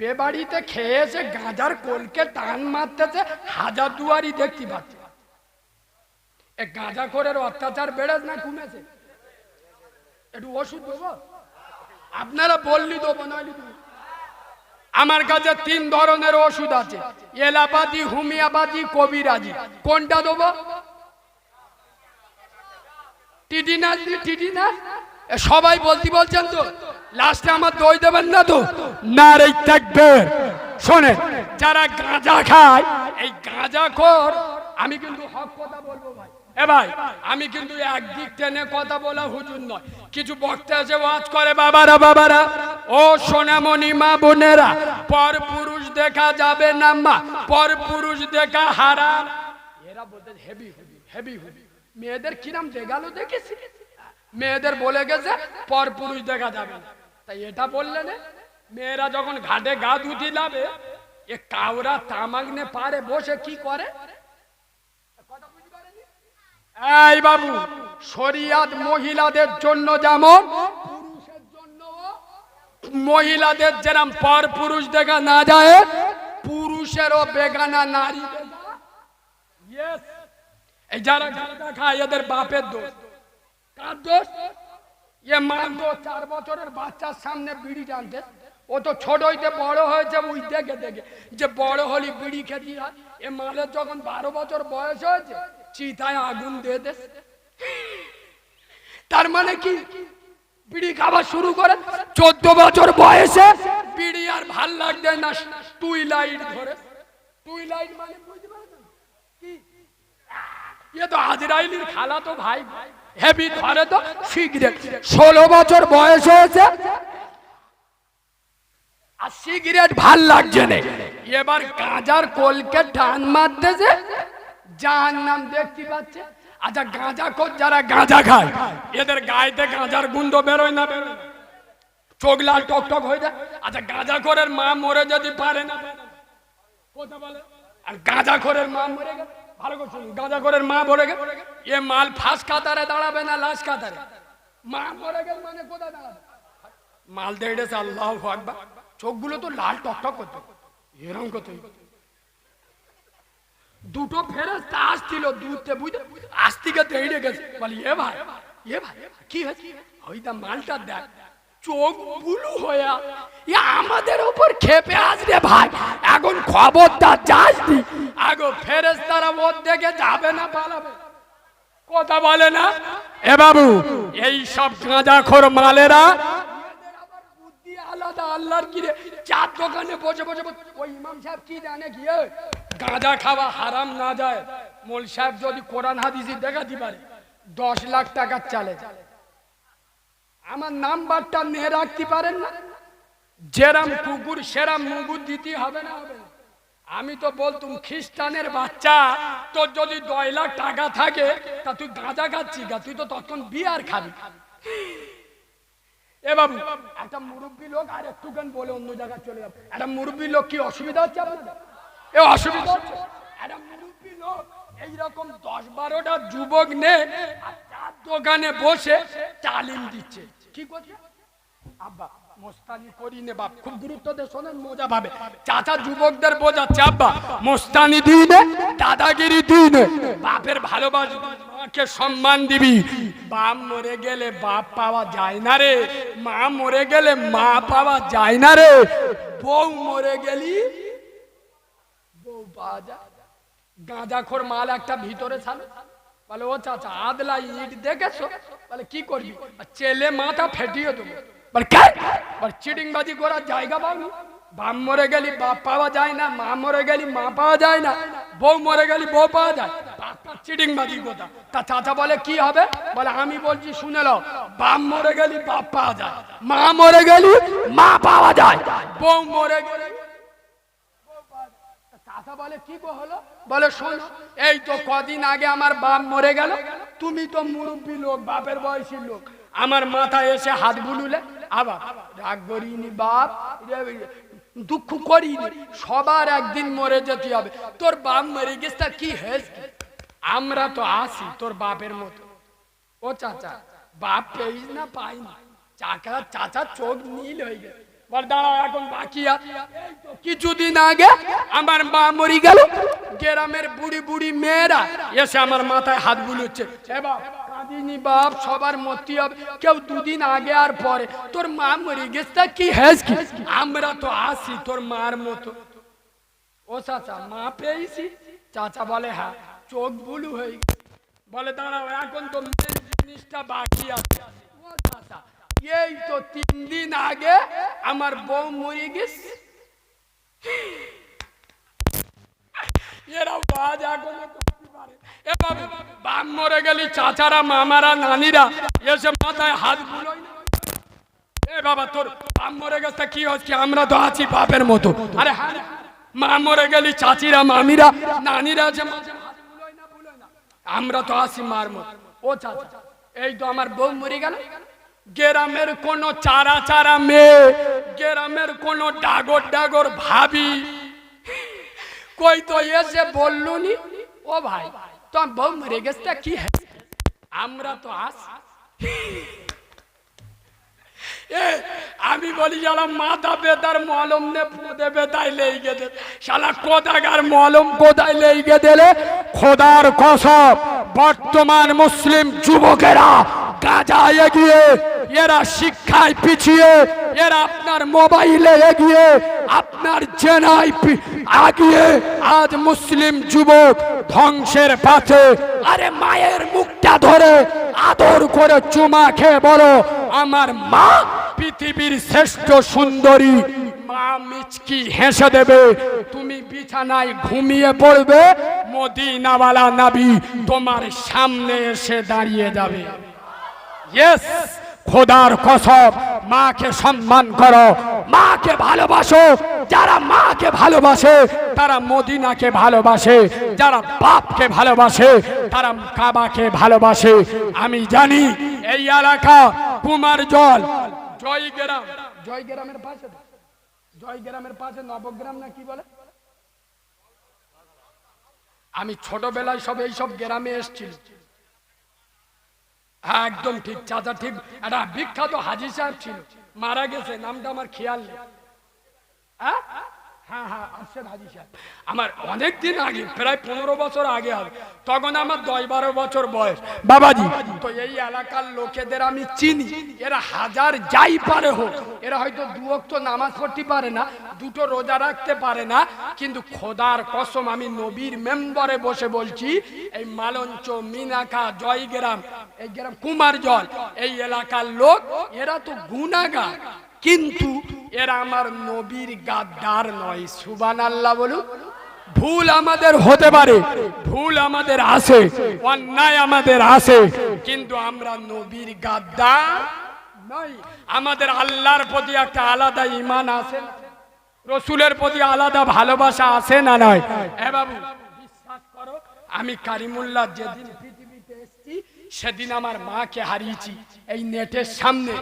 বেবাড়িতে খেয়েছে গাঁজার কোলকে টান মারতেছে, হাজার দুয়ারি দেখতে পাচ্ছে। এ গাঁজা খোরের অত্যাচার বেড়ে না কমেছে? একটু ওষুধ দেবো? আপনারা বললি দেবো দেবো। আমার কাছে তিন ধরনের ওষুধ আছে। এলাপাতি, হোমিওপ্যাথি, কবিরাজি। কোনটা দেবো? Tetanus tetanus? সবাই বলতে বলছেন তো? লাস্টে আমার দই দেবেন না তো? না রে থাকবে। শোনে যারা গাঁজা খায় এই গাঁজা খোর আমি কিন্তু হক কথা বলব ভাই। এ ভাই আমি কিন্তু একদিক টেনে কথা বলা হুজুর নয়। কিছু বক্তা আছে ওয়াজ করে বাবারা বাবারা ও সোনামণি মা বোনেরা পর পুরুষ দেখা যাবে না মা পর পুরুষ দেখা হারাম। এরা বলতে হেভি হুবি হেভি হুবি মেয়েদের কিরাম দেখাল দেখেছি মেয়েদের বলে গেছে পর পুরুষ দেখা যাবে না। তাই এটা বললে মেয়েরা যখন ঘাটে গা ধুতি লাবে, এ কাউরা তামাগনে পারে বসে কি করে? এই বাবু, শরিয়াত মহিলাদের জন্য যেমন, মহিলাদের যেরকম পর পুরুষ দেখা না যায়, পুরুষেরও বেগানা নারী এই যারা খায়, এদের বাপের দোষ। কার দোষ? এ মা চার বছরের বাচ্চার সামনে বিড়ি টানতে। ও তো ছোট হইতে বড় হয়েছে ওই দেখে দেখে। যে বড় হলি বিড়ি খেতে এ মালের যখন বারো বছর বয়স হয়েছে, চিতায় আগুন দিয়ে দে। তার মানে কি? বিড়ি খাওয়া শুরু করে, চোদ্দ বছর বয়সে বিড়ি আর ভালো লাগবে না। টুই লাইট ধরে। টুই লাইট মানে বুঝতে পারছ? কি? এ তো আজরাইলির খালা তো ভাই ভাই। হেভি ধরে তো সিগারেট ষোলো বছর বয়স হয়েছে। আর সিগারেট ভালো লাগছে না। এবার গাঁজার কোলকে টান মারতেছে। যার নাম দেখতে পাচ্ছে। আচ্ছা গাঁজা খোর যারা গাঁজা খায় এদের গায়েতে গাঁজার গুন্ড বেরোয় না। বেরোয়? চোখ লাল টক টক হয়ে যায়। আচ্ছা গাঁজা খোরের মা মরে যদি পারে না। কথা বলে। আর গাঁজা খোরের মা মরে গেল। মা মরে গেল, এ মাল ফাঁস কাতারে দাঁড়াবে না লাশ কাতারে? মা মরে গেল মানে কোথায় দাঁড়াবে? মাল দেড়েছে আল্লাহ চোখগুলো তো লাল টক টক করতো এরকম কত দুটো ফেরস্তা আসছিল দুধতে বুঝতে আস্তিকে দেড়ে গেছে। বলি, এ ভাই এ ভাই, কি হয়েছে? ওইটা মালটা দেখ। চোখ বুলু হয়ে আমাদের উপর খেপে আসবে ভাই। এখন খবরদার যাস আগো ফেরেস্তারা ওর দেখে যাবে না, পালাবে। কথা বলে না? এ বাবু, এই সব গাঁজাখোর মালেরা? আল্লাহর চার ইমাম সাহেব কি জানে গাঁজা হারাম না যায়। সাহেব যদি কোরআন দশ লাখ টাকার চালে আমার নাম্বারটা নিয়ে রাখতে পারেন না? যেরাম কুকুর, সেরাম মুগুর দিতে হবে না। আমি তো বলতুম, খ্রিস্টানের বাচ্চা, তোর যদি দশ লাখ টাকা থাকে, তা তুই গাঁজা খাচ্ছি গা, তুই তো তখন বিয়ার খাবি। এ বাবু, একটা মুরব্বী লোক, আর একটুখান বলে অন্য জায়গায় চলে যাবে। একটা মুরব্বী লোক কি অসুবিধা হচ্ছে আপনাদের? এ অসুবিধা হচ্ছে। একটা মুরব্বী লোক, এইরকম দশ বারোটা যুবক নে, আর দোকানে বসে তালিম দিচ্ছে। কি করছে আব্বা সম্মান দিবি। বাপ মরে গেলে বাপ পাওয়া যায় না রে, মা মরে গেলে মা পাওয়া যায় না রে। বউ মরে গেলি গাঁজাখোর মাল একটা ভিতরে ছাড়ে। বলে, ও চাচা, আদলা ইট দেখেছ? বলে, কি করবি? চেলে মাথা ফেটিয়ে দেবো। বলে, কে? করার জায়গা পাবি বাপ মরে গেলি, বাপ পাওয়া যায় না, মা মরে গেলি, মা পাওয়া যায় না, বউ মরে গেলি, বউ পাওয়া যায় চিটিংবাজি কথা? তা চাচা বলে, কি হবে? বলে, আমি বলছি, শুনে নাও, বাপ মরে গেলি, বাপ পাওয়া যায়, মা মরে গেলি, মা পাওয়া যায়, বউ মরে গেলি বলে, কি গো হলো? বলে, শোন, এই তো কদিন আগে আমার বাপ মরে গেল। তুমি তো মুরব্বী লোক, বাপের বয়সী লোক। আমার মাথায় এসে হাত বুলুলে। আবার রাগ করিনি বাপ, দুঃখ করিনি। সবার একদিন মরে যেতে হবে। তোর বাপ মরে গেছে, তা কি হয়েছে? আমরা তো আসি তোর বাপের মতো। ও চাচা, বাপ পেয়েছ না পাই না চাকা, চাচা চোখ নীল হয়ে গেছে। বল এখন বাকি কিছুদিন আগে আমার মা মরি গেল। গ্রামের বুড়ি বুড়ি মেয়েরা এসে আমার মাথায় হাত বুলোচ্ছে। বাপ, সবার মতি হবে। কেউ দুদিন আগে আর পরে। তোর মা মরে গেছে, তা কি হ্যাস কি? আমরা তো আসি তোর মার মতো। ও চাচা, মা পেয়েছি। চাচা বলে হ্যাঁ চোখ বুলু হয়ে বলে, দাঁড়াও, এখন তো মেন জিনিসটা বাকি আছে। ও চাচা এই তো তিন দিন আগে আমার বউ মরে গেছে। এরা বাজ এখনও করতে পারে। এ বাবু বাপ মরে গেলি চাচারা, মামারা, নানিরা এসে মাথায় হাত এ বাবা, তোর বাপ মরে গেছে, কি হচ্ছে? আমরা তো আছি বাপের মতো। আরে হ্যাঁ মা মরে গেলি চাচিরা, মামিরা, নানিরা না। আমরা তো আছি মার মতো। ও চাচা, এই তো আমার বউ মরে গেল। গ্রামের কোন চারা চারা মেয়ে, গ্রামের কোন ডাগর ডাগর ভাবি। কই তো এসে বললুনি ও ভাই তো বউ মরে গেছে কি আমরা তো আস আমি বলি শালা মাথা বেতার মলম নে পোদে বেতাই লেগে দে শালা কোদাগার মলম কোদায় লেগে দিলে খোদার কসব বর্তমান মুসলিম যুবকেরা গাজা এগিয়ে, এরা শিক্ষায় পিছিয়ে, এরা আপনার মোবাইলে এগিয়ে, আপনার জেনায় আগিয়ে, আজ মুসলিম যুবক ধ্বংসের পথে, আরে মায়ের মুখটা ধরে আদর করে চুমা খেয়ে বলো, আমার মা পৃথিবীর শ্রেষ্ঠ সুন্দরী, মা মিচকি হেসে দেবে, তুমি বিছানায় ঘুমিয়ে পড়বে, মদিনাওয়ালা নাবি তোমার সামনে এসে দাঁড়িয়ে যাবে। ইয়েস খোদার কসব মাকে সম্মান করো, মাকে ভালোবাসো। যারা মাকে ভালোবাসে, তারা মদিনাকে ভালোবাসে। যারা বাপকে ভালোবাসে, তারা কাবাকে ভালোবাসে। আমি জানি এই এলাকা কুমার জল। জয়গ্রাম জয়গ্রামের পাশে? জয়গ্রামের পাশে নবগ্রাম না কি বলে? আমি ছোটবেলায় সব এইসব গ্রামে এসেছিল হ্যাঁ একদম ঠিক চাচা ঠিক। একটা বিখ্যাত হাজি সাহেব ছিল। মারা গেছে নামটা আমার খেয়াল নেই। হ্যাঁ? হ্যাঁ হ্যাঁ আফসের হাজি সাহেব। আমার অনেক দিন আগে প্রায় পনেরো বছর আগে হবে। তখন আমার দশ বারো বছর বয়স। বাবাজি। তো এই এলাকার লোকেদের আমি চিনি। এরা হাজার যাই পারে হোক এরা হয়তো দু তো নামাজ পড়তে পারে না দুটো রোজা রাখতে পারে না। কিন্তু খোদার কসম আমি নবীর মেম্বারে বসে বলছি এই মালঞ্চ মিনাখা জয়গ্রাম এই গ্রাম কুমার জল, এই এলাকার লোক, এরা তো গুনাগার। কিন্তু এরা আমার নবীর গাদ্দার নয় সুবান আল্লাহ বলুন। ভুল আমাদের হতে পারে, ভুল আমাদের আছে, অন্যায় আমাদের আছে, কিন্তু আমরা নবীর গাদ্দার নই। আমাদের আল্লাহর প্রতি একটা আলাদা ইমান আছে, রসুলের প্রতি আলাদা ভালোবাসা আছে না নয় এ বাবু, বিশ্বাস করো, আমি কারিমুল্লাহ যেদিন সেদিন আমার মাকে হারিয়েছি। এই নেটের সামনে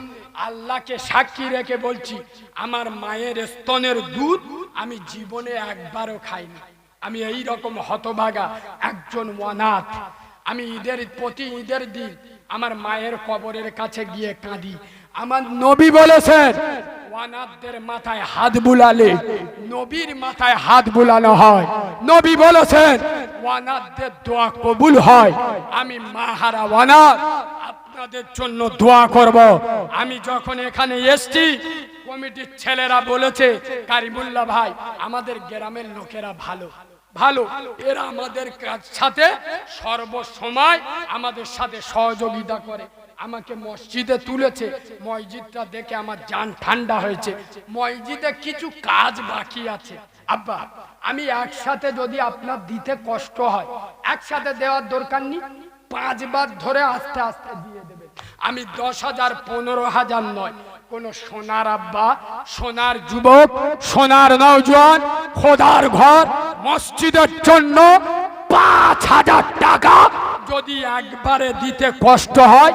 আল্লাহকে সাক্ষী রেখে বলছি, আমার মায়ের স্তনের দুধ আমি জীবনে একবারও খাইনি। আমি এই রকম হতভাগা একজন অনাথ। আমি ঈদের, প্রতি ঈদের দিন আমার মায়ের কবরের কাছে গিয়ে কাঁদি। আমার নবী বলেছেন ওয়ানাদের মাথায় হাত বুলালে, নবীর মাথায় হাত বুলানো হয়। নবী বলেছেন ওয়ানাদের দোয়া কবুল হয়। আমি মাহারা ওয়ানাদ আপনাদের জন্য দোয়া করব। আমি যখন এখানে এসছি, কমিটির ছেলেরা বলেছে, কারিমুল্লাহ ভাই, আমাদের গ্রামের লোকেরা ভালো ভালো। এরা আমাদের সাথে সর্বসময় আমাদের সাথে সহযোগিতা করে। আমাকে মসজিদে তুলেছে। মসজিদটা দেখে আমার জান ঠান্ডা হয়েছে। মসজিদে কিছু কাজ বাকি আছে। আব্বা, আমি একসাথে যদি আপনার দিতে কষ্ট হয়, একসাথে দেওয়ার দরকার নেই? পাঁচবার ধরে আস্তে আস্তে দিয়ে দেবে। আমি দশ হাজার, পনেরো হাজার নয়। কোন সোনার আব্বা, সোনার যুবক, সোনার নৌজওয়ান খোদার ঘর, মসজিদের জন্য পাঁচ হাজার টাকা যদি একবারে দিতে কষ্ট হয়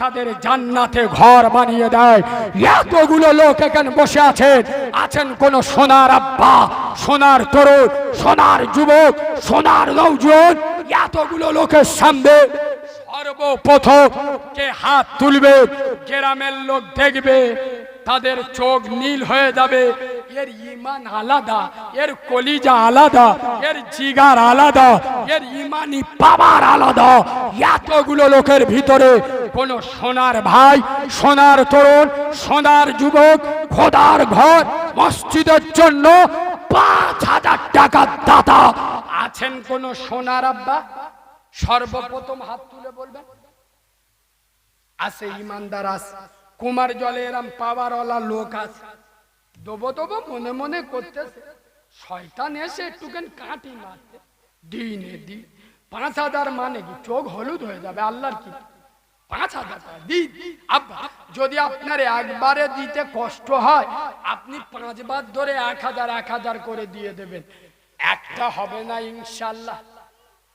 তাদের জান্নাতে ঘর বানিয়ে দেয়। এতগুলো লোক এখানে বসে আছেন আছেন কোন সোনার আব্বা, সোনার তরুণ, সোনার যুবক, সোনার নৌজন। এতগুলো লোকের সামনে সর্বপ্রথম কে হাত তুলবে, গ্রামের লোক দেখবে, তাদের চোখ নীল হয়ে যাবে। এর ইমান আলাদা, এর কলিজা আলাদা, এর জিগার আলাদা, এর ইমানি পাওয়ার আলাদা। এতগুলো লোকের ভিতরে কোন সোনার ভাই, সোনার তরুণ, সোনার যুবক, খোদার ঘর, মসজিদের জন্য পাঁচ হাজার টাকার দাতা। আছেন কোন সোনার আব্বা? সর্বপ্রথম হাত তুলে বলবেন, আছে ইমানদার, আছে। কুমার জলে এরম পাওয়ারওয়ালা লোক আছে। দেবো দেবো মনে মনে করতেছে শয়তান এসে একটুখানি কাটি মারতে দিনে দি পাঁচ হাজার মানে কি? চোখ হলুদ হয়ে যাবে, আল্লাহর কি? পাঁচ হাজার দি আব্বা, যদি আপনার একবারে দিতে কষ্ট হয়, আপনি পাঁচবার ধরে এক হাজার এক হাজার করে দিয়ে দেবেন। একটা হবে না ইনশাল্লাহ।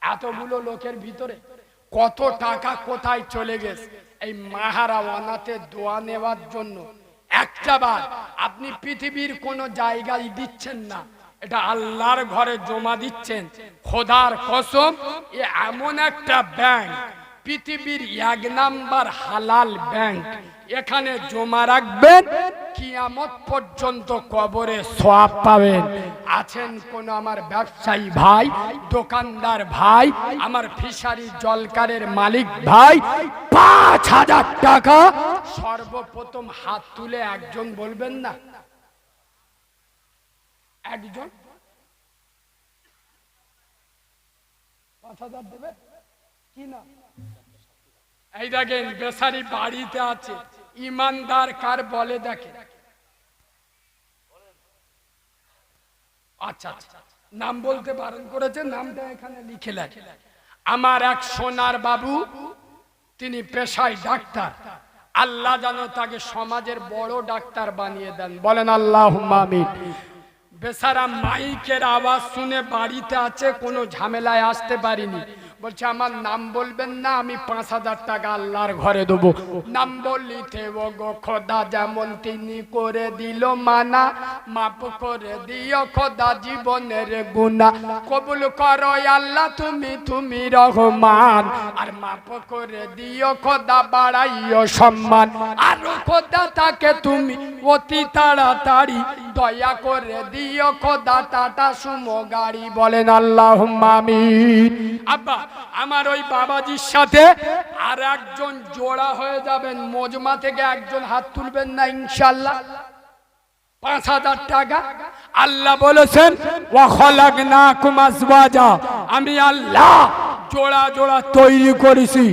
এতগুলো লোকের ভিতরে কত টাকা কোথায় চলে গেছে? এই মাহারা ওয়ানাতে দোয়া নেওয়ার জন্য একটা বার। আপনি পৃথিবীর কোন জায়গায় দিচ্ছেন না। এটা আল্লাহর ঘরে জমা দিচ্ছেন। খোদার কসম, এ এমন একটা ব্যাংক পৃথিবীর এক নাম্বার হালাল ব্যাংক। এখানে জমা রাখবেন, কিয়ামত পর্যন্ত কবরে সোয়াব পাবেন। আছেন কোন আমার ব্যবসায়ী ভাই, দোকানদার ভাই, আমার ফিশারি জলকারের মালিক ভাই? পাঁচ হাজার টাকা। সর্বপ্রথম হাত তুলে একজন বলবেন না। একজন? পাঁচ হাজার দেবে কি না? এই দেখেন, বেসারি বাড়িতে আছে। ইমানদার কার বলে দেখে আচ্ছা আচ্ছা নাম বলতে বারণ করেছে, নামটা এখানে লিখে লেখে। আমার এক সোনার বাবু, তিনি পেশায় ডাক্তার। আল্লাহ যেন তাকে সমাজের বড় ডাক্তার বানিয়ে দেন। বলেন আল্লাহ আমিন। বেচারা মাইকের আওয়াজ শুনে বাড়িতে আছে, কোনো ঝামেলায় আসতে পারিনি। বলছে, আমার নাম বলবেন না, আমি পাঁচ হাজার টাকা আল্লাহর ঘরে দেবো। নাম বলিতে ও গো খোদা, যেমন তিনি করে দিল মানা মাপ করে দিও খোদা জীবনের গুণা। কবুল করো আল্লাহ, তুমি তুমি রহমান। আর মাপ করে দিও খোদা, বাড়াইও সম্মান। আর খোদা তাকে তুমি অতি তাড়াতাড়ি দয়া করে দিও আল্লাহ জোড়া হয়ে যাবেন। মজমা থেকে একজন হাত তুলবেন না পাঁচ হাজার টাকা। আল্লাহ বলেছেন ওয়াখলাকনা কুমাসবাজা আমি আল্লাহ জোড়া জোড়া তৈরি করেছি।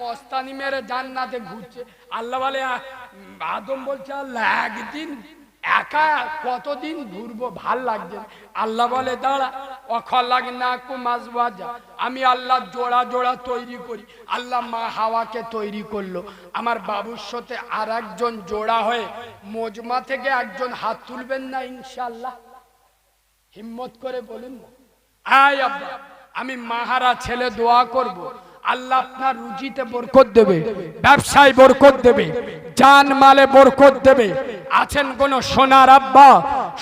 মস্তানি মেরে জান্নাতে ঘুরছে। আল্লাহ বলে আদম বলছে, আল্লাহ, একদিন একা কতদিন ঘুরবো? ভালো লাগছে আল্লাহ বলে, দাঁড়া অখলাগ না কুমাজবাজা আমি আল্লাহ জোড়া জোড়া তৈরি করি। আল্লাহ মা হাওয়াকে তৈরি করল। আমার বাবুর সাথে আর একজন জোড়া হয়ে মজমা থেকে একজন হাত তুলবেন না ইনশাল্লাহ হিম্মত করে বলুন আয় আব্বা, আমি মাহারা ছেলে দোয়া করব। আল্লাহ আপনার রুজিতে বরকত দেবে, ব্যবসায় বরকত দেবে, জান মালে বরকত দেবে। আছেন কোন সোনার আব্বা,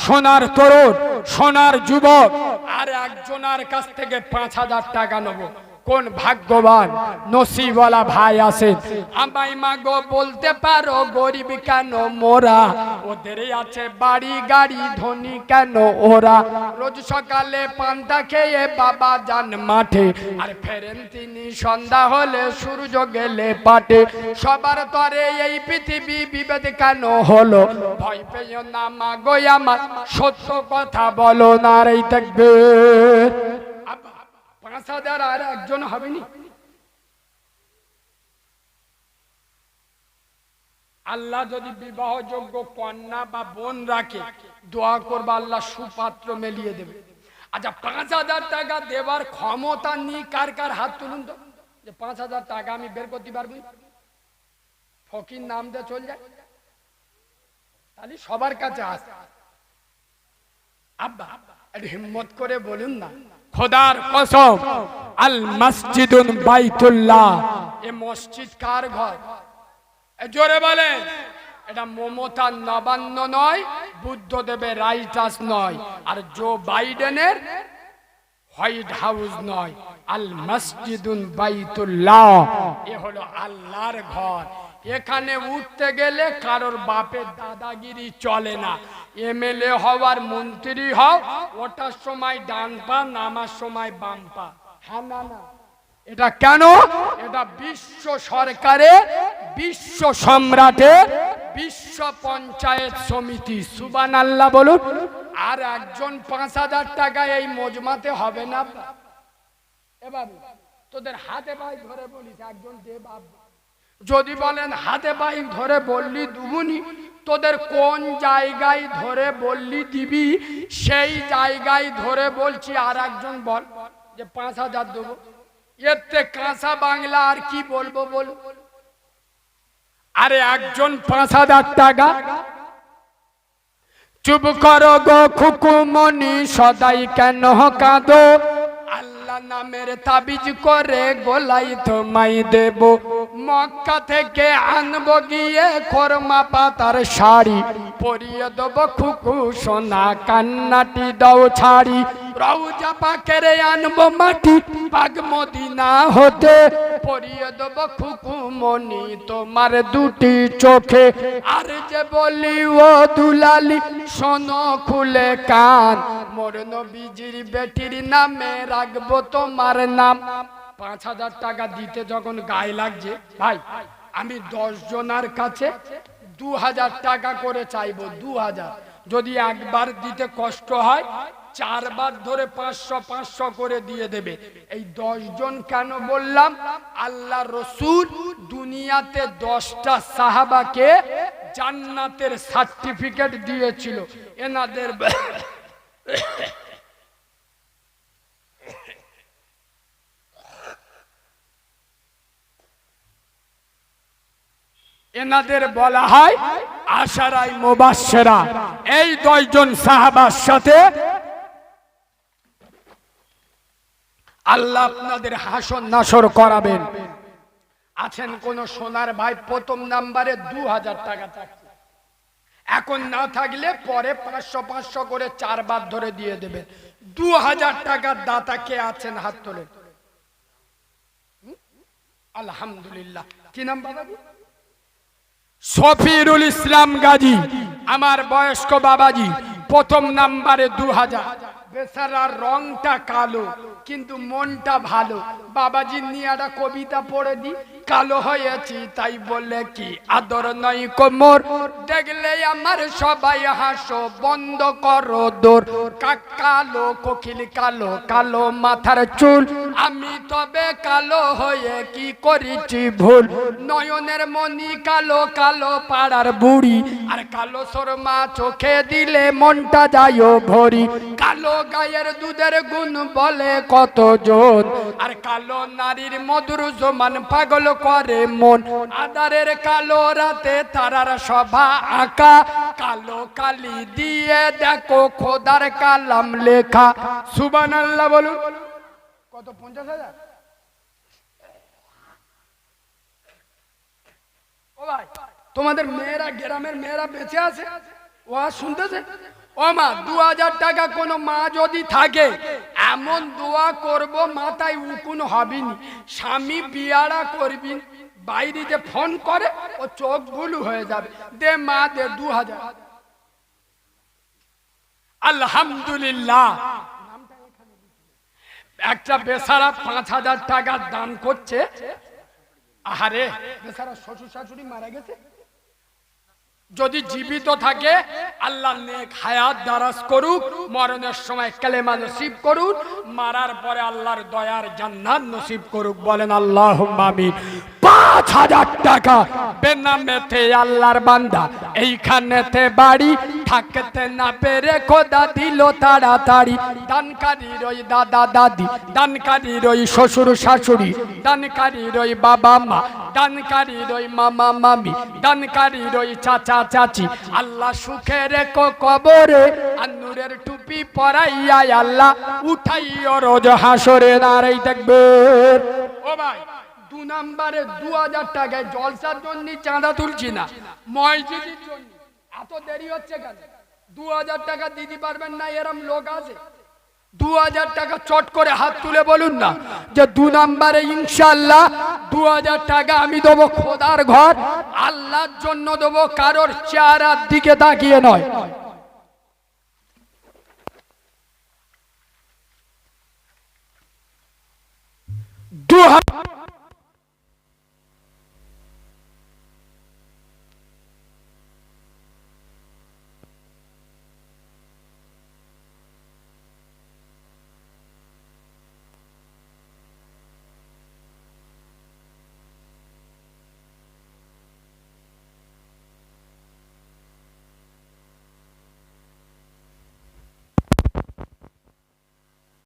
সোনার তরুণ, সোনার যুবক? আর একজনের কাছ থেকে পাঁচ হাজার টাকা নেব। কোন ভাগ্যবান নসিবওয়ালা ভাই আছেন? আমায় মাগো বলতে পারো গরিব কেন মোরা? ওদের আছে বাড়ি গাড়ি ধনী কেন ওরা? রোজ সকালে পান্তা খেয়ে বাবা যান মাঠে আর ফেরেন তিনি সন্ধ্যা হলে সূর্য গেলে পাটে। সবার তরে এই পৃথিবী বিভেদ কেন হলো? ভয় পেও না মাগো আমার সত্য কথা বলো না রে আব্বা, হাজার আর একজন হবেনি। আল্লাহ যদি বিবাহযোগ্য কন্যা বা বোন রাখে, দোয়া করবা আল্লাহ সুপাত্র মেলিয়ে দেবে। আচ্ছা পাঁচ হাজার টাকা দেবার ক্ষমতা নেই কার কার হাত তুলুন তো? যে পাঁচ হাজার টাকা আমি বের করতে পারব ফকির নাম দিয়ে চল যায়। তাহলে সবার কাছে আস। আব্বা, একটু হিম্মত করে বলুন না। খোদার কসম, আল মসজিদুন বাইতুল্লাহ। এ মসজিদ কার ঘর? এ জোরে বলে এটা মমতার নবান্ন নয়, বুদ্ধদেবের রাইটাস নয়, আর জো বাইডেনের হোয়াইট হাউস নয়। আল মসজিদুন বাইতুল্লাহ। এ হলো আল্লাহর ঘর। এখানে উঠতে গেলে কারোর বাপের দাদাগিরি চলে না। এমএলএ হওয়ার মন্ত্রী হও, ওটার সময় ডান পা, নামার সময় বাম পা। হ্যাঁ না না। এটা কেন? এটা বিশ্ব সরকারের বিশ্ব সম্রাটের বিশ্ব পঞ্চায়েত সমিতি। সুবান আল্লাহ বলুন, আর একজন পাঁচ হাজার টাকা এই মজমাতে হবে না? এবার তোদের হাতে পাই ধরে বলিস, একজন দে বাপ যদি বলেন, হাতে পাই ধরে বললি দুগুনি তোদের কোন জায়গায় ধরে বললি দিবি? সেই জায়গায় ধরে বলছি, আর একজন বল, যে পাঁচ হাজার দেবো। এতে কাঁচা বাংলা আর কি বলব বল আরে একজন পাঁচ হাজার টাকা? চুপ করো গো খুকুমনি সদাই কেন কাঁদো? আল্লাহ নামের তাবিজ করে গোলাই তোমায় দেব। মক্কা থেকে আনব গিয়ে খরমা পাতার শাড়ি পরিয়ে দেব খুকু সোনা, কান্নাটি দাও ছাড়ি। রৌজা পাকেরে আনব মাটি পাগ মদিনা হতে পরিয়ে দেব খুকু মনি তোমার দুটি চোখে। আর যে বলি, ও দুলালি, শোনো খুলে কান। মোর নবীজির বেটির নামে রাখব তোমার নাম। পাঁচ হাজার টাকা দিতে যখন গায়ে লাগছে, ভাই, আমি দশ জনার কাছে দু হাজার টাকা করে চাইব, দু হাজার। যদি একবার দিতে কষ্ট হয়, চারবার ধরে পাঁচশো পাঁচশো করে দিয়ে দেবে। এই জন কেন বললাম? আল্লাহ রসুল দুনিয়াতে দশটা সাহাবাকে জান্নাতের সার্টিফিকেট দিয়েছিল। এনাদের এনাদের বলা হয় আশারাই মোবাসেরা এই দশজন সাহাবার সাথে আল্লাহ আপনাদের হাসন নাসর করাবেন। আছেন কোন সোনার ভাই, প্রথম নাম্বারে দু হাজার টাকা থাকছে। এখন না থাকলে পরে পাঁচশো পাঁচশো করে চারবার ধরে দিয়ে দেবেন দু হাজার টাকার দাতা কে আছেন হাত তোলে? আলহামদুলিল্লাহ। কি নাম বাবাজি সফিরুল ইসলাম গাজী, আমার বয়স্ক বাবাজি, প্রথম নাম্বারে দু হাজার বেচারার রংটা কালো, কিন্তু মনটা ভালো। বাবাজি নিয়ে একটা কবিতা পড়ে দি কালো হয়েছি, তাই বলে কি আদর নয় কোমর? দেখলে আমার সবাই হাসো, বন্ধ করো দোর। কালো কোকিল কালো কালো মাথার চুল। আমি তবে কালো হয়ে কি করেছি ভুল? নয়নের মনি কালো কালো পাড়ার বুড়ি। আর কালো সরমা চোখে দিলে মনটা যায়ও ভরি। কালো গায়ের দুধের গুণ বলে কত জোর। আর কালো নারীর মধুর সমান পাগল করে মন। আদারের কালো রাতে তারার সভা আঁকা। কালো কালি দিয়ে দেখো খোদার কালাম লেখা। সুবান আল্লাহ বলুন। কত, পঞ্চাশ হাজার? তোমাদের মেয়েরা, গ্রামের মেয়েরা বেঁচে আছে? ও শুনতেছে? ও মা দু হাজার টাকা কোনো মা যদি থাকে, এমন দোয়া করব মাথায় উকুন হবিনি। স্বামী বিয়ারা করবি, বাইরে যে ফোন করে, ও চোখ ভুলু হয়ে যাবে। দে মা, দে দু হাজার আলহামদুলিল্লাহ। একটা বেসারা পাঁচ হাজার টাকা দান করছে। আহারে বেসারা শ্বশুর শাশুড়ি মারা গেছে। যদি জীবিত থাকে, আল্লাহ নেক হায়াত দারাজ করুক, মরণের সময় কালেমা নসিব করুক, মারার পরে আল্লাহর দয়ার জান্নাত নসিব করুক, বলেন আল্লাহ আমিন। পাঁচ হাজার টাকা। বেনামেতে আল্লাহর বান্দা, এইখানেতে বাড়ি থাকতে না পেরে খোদা দিল তাড়াতাড়ি। দানকারী রই দাদা দাদি দানকারী রই শ্বশুর শাশুড়ি দানকারী রই বাবা মা দানকারী রই মামা মামি দানকারী রই চাচা চাচি। আল্লাহ সুখে রেখো কবরে আন্নুরের টুপি পরাইয়া আল্লাহ উঠাইও রোজ হাসরে দাঁড়াই দেখবে ও ভাই, দু নাম্বারে দু হাজার টাকায় জলসার জন্য চাঁদা তুলছি না, মসজিদের জন্য। এত দেরি হচ্ছে কেন? দু হাজার টাকা দিতে পারবেন না, এরম লোক আছে। দু হাজার টাকা চট করে হাত তুলে বলুন না যে, দু নম্বরে ইনশাল্লাহ দু হাজার টাকা আমি দেবো খোদার ঘর, আল্লাহর জন্য দেবো কারোর চেহারার দিকে তাকিয়ে নয়। দু হাজার